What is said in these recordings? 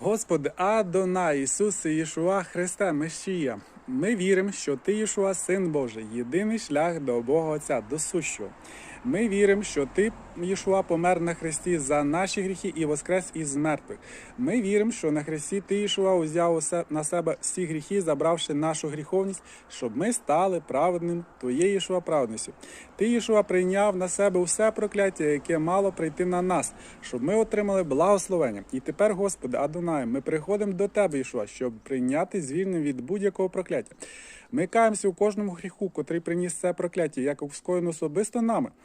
Господи, Адона, Ісусе, Єшуа, Христе, мешія. Ми віримо, що Ти, Єшуа, Син Божий, єдиний шлях до Бога Отця, до сущого. Ми віримо, що Ти, Єшуа, помер на хресті за наші гріхи і воскрес із мертвих. Ми віримо, що на хресті Ти, Єшуа, узяв на себе всі гріхи, забравши нашу гріховність, щоб ми стали праведним Твоєю Єшуа праведністю. Ти, Єшуа, прийняв на себе усе прокляття, яке мало прийти на нас, щоб ми отримали благословення. І тепер, Господи, Адонай, ми приходимо до Тебе, Єшуа, щоб прийняти звільнення від будь-якого прокляття. Ми каємося у кожному гріху, котрий приніс це прокляття, як скоєно особисто нами,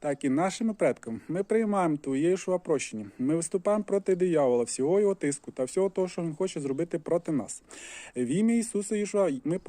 так і нашими предками. Ми приймаємо Твоє Єшуа прощення. Ми виступаємо проти диявола, всього його тиску та всього того, що він хоче зробити проти нас. В ім'я Ісуса Єшуа ми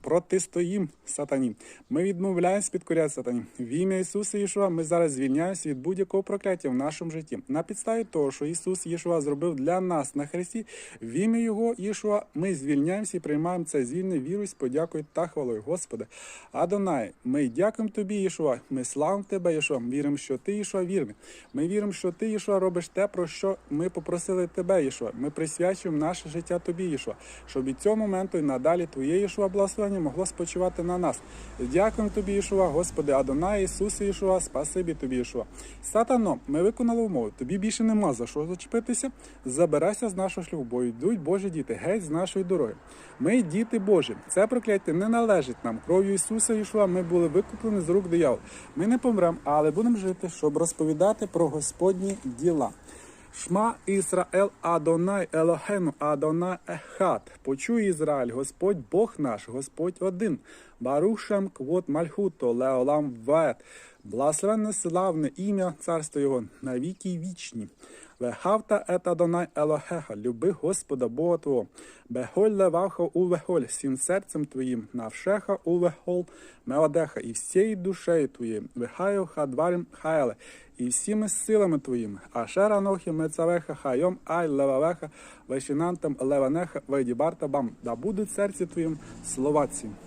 протистоїмо сатані. Ми відмовляємось підкоряти сатані. В ім'я Ісуса Єшуа ми зараз звільняємося від будь-якого прокляття в нашому житті. На підставі того, що Ісус Єшуа зробив для нас на хресті, в ім'я Його Єшуа ми звільняємося і приймаємо це звільне вірою з подякою та хвалою. Господи, Адонай, ми дякуємо Тобі, Єшуа. Ми славимо Тебе, Єшуа. Віримо, що Ти, Єшуа, вірний. Ми віримо, що Ти, Єшуа, робиш те, про що ми попросили Тебе, Єшуа. Ми присвячуємо наше життя Тобі, Єшуа, щоб від цього моменту і надалі Твоє Єшуа благословення могло спочивати на нас. Дякуємо Тобі, Єшуа, Господи, Адонай, Ісусе, Єшуа, спасибі Тобі, Єшуа. Сатано, ми виконали умови. Тобі більше нема за що зачепитися. Забирайся з нашого шляху, бо йдуть Божі діти, геть з нашої дороги. Ми діти Божі. Це прокляття не належить нам. Кров'ю Ісуса Єшуа ми були викуплені з рук диявола. Ми не помремо, але будемо жити, щоб розповідати про Господні діла. Шма Ісраел Адонай Елохену Адонай Ехат. Почуй Ізраїль, Господь Бог наш, Господь один. Барушем квот мальхуто леолам вет. Благословенне славне ім'я царство Його навіки вічні. Вехавта ет Адонай Елохеха, люби Господа Бога Твого. Беголь леваха увехоль, всім серцем Твоїм, навшеха увехол меодеха, і всією душею Твоєю, вехаю хадварим хаеле, і всіми силами Твоїми, ашера нохи мецавеха хайом ай левавеха, вешінантам леванеха вейдібарта бам, да будуть серці Твоїм слова ці.